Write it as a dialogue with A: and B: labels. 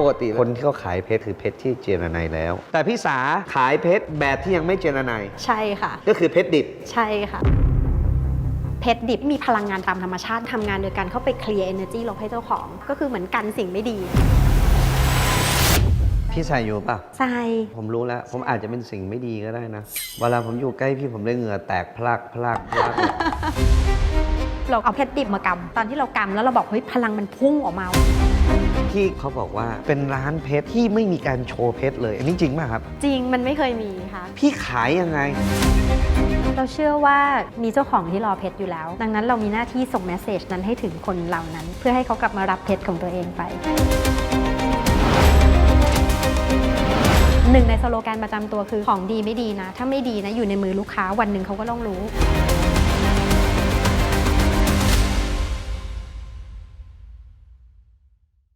A: ปกติคนที่เขาขายเพชรคือเพชรที่เจรไนายแล้ว แต่พี่สาขายเพชรแบบที่ยังไม่เจรไนาย
B: ใช่ค่ะ
A: ก็คือเพชรดิบ
B: ใช่ค่ะ เพชรดิบมีพลังงานตามธรรมชาติทำงานโดยการเข้าไปเคลียร์ energy ลบให้เจ้าของ ก็คือเหมือนกันสิ่งไม่ดี
A: พี่ใส่อยู่ป่ะ
B: ใช่
A: ผมรู้แล้ว ผมอาจจะเป็นสิ่งไม่ดีก็ได้นะ เวลาผมอยู่ใกล้พี่ผมเลยเหงื่อแตกพลักพลักพลักเลย
B: เราเอาเพชรดิบมากำตอนที่เรากำแล้วเราบอกเฮ้ยพลังมันพุ่งออกมา
A: ที่เขาบอกว่าเป็นร้านเพชรที่ไม่มีการโชว์เพชรเลย อันนี้จริงป่ะครับ
B: จริงมันไม่เคยมีค่ะ
A: พี่ขายยังไง
B: เราเชื่อว่ามีเจ้าของที่รอเพชรอยู่แล้ว ดังนั้นเรามีหน้าที่ส่งแมสเซจนั้นให้ถึงคนเหล่านั้น เพื่อให้เขากลับมารับเพชรของตัวเองไปหนึ่งในสโลแกนประจำตัวคือของดีไม่ดีนะ ถ้าไม่ดีนะอยู่ในมือลูกค้าวันหนึ่งเขาก็ต้องรู้